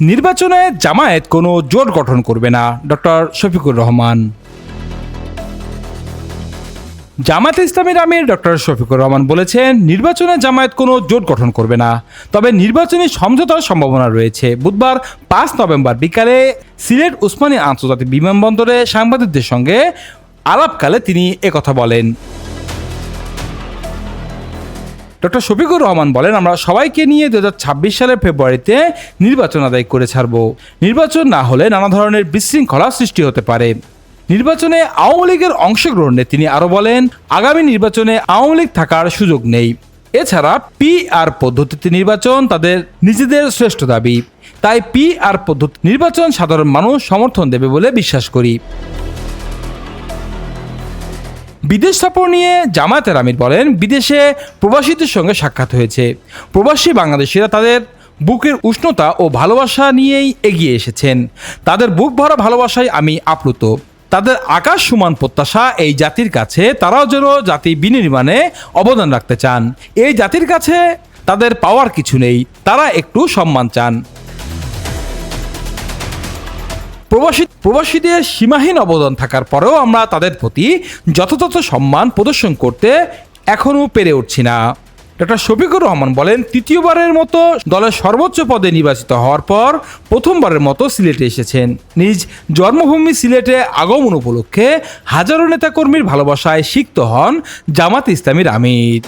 নির্বাচনে জামায়াত কোনো জোট গঠন করবে না। ডক্টর শফিকুর রহমান। জামায়াত ইসলামীর আমির ডক্টর শফিকুর রহমান বলেছেন, নির্বাচনে জামায়াত কোনো জোট গঠন করবে না। তবে নির্বাচনী সমঝোতার সম্ভাবনা রয়েছে। বুধবার পাঁচ নভেম্বর বিকালে সিলেট উসমানী আন্তর্জাতিক বিমানবন্দরে সাংবাদিকদের সঙ্গে আলাপকালে তিনি একথা বলেন। ডক্টর শফিকুর রহমান বলেন, আমরা সবাইকে নিয়ে দু হাজার ছাব্বিশ সালের ফেব্রুয়ারিতে নির্বাচন আদায় করে ছাড়ব। নির্বাচন না হলে নানা ধরনের বিশৃঙ্খলা সৃষ্টি হতে পারে। নির্বাচনে আওয়ামী লীগের অংশগ্রহণে তিনি আরও বলেন, আগামী নির্বাচনে আওয়ামী লীগ থাকার সুযোগ নেই। এছাড়া পি আর পদ্ধতিতে নির্বাচন তাদের নিজেদের শ্রেষ্ঠ দাবি। তাই পি আর পদ্ধতি নির্বাচন সাধারণ মানুষ সমর্থন দেবে বলে বিশ্বাস করি। বিদেশ সফর নিয়ে জামায়াতের আমির বলেন, বিদেশে প্রবাসীদের সঙ্গে সাক্ষাৎ হয়েছে। প্রবাসী বাংলাদেশিরা তাদের বুকের উষ্ণতা ও ভালোবাসা নিয়েই এগিয়ে এসেছেন। তাদের বুক ভরা ভালোবাসায় আমি আপ্লুত। তাদের আকাশ সমান প্রত্যাশা এই জাতির কাছে, তারাও যেন জাতি বিনির্মাণে অবদান রাখতে চান। এই জাতির কাছে তাদের পাওয়ার কিছু নেই, তারা একটু সম্মান চান। প্রবাসী প্রবাসীদের সীমাহীন অবদান থাকার পরেও আমরা তাদের প্রতি যথাযথ সম্মান প্রদর্শন করতে এখনও পেরে উঠছি না। ডক্টর শফিকুর রহমান বলেন, তৃতীয়বারের মতো দলের সর্বোচ্চ পদে নির্বাচিত হওয়ার পর প্রথমবারের মতো সিলেটে এসেছেন। নিজ জন্মভূমি সিলেটে আগমন উপলক্ষে হাজারো নেতাকর্মীর ভালোবাসায় সিক্ত হন জামাত ইসলামীর আমির।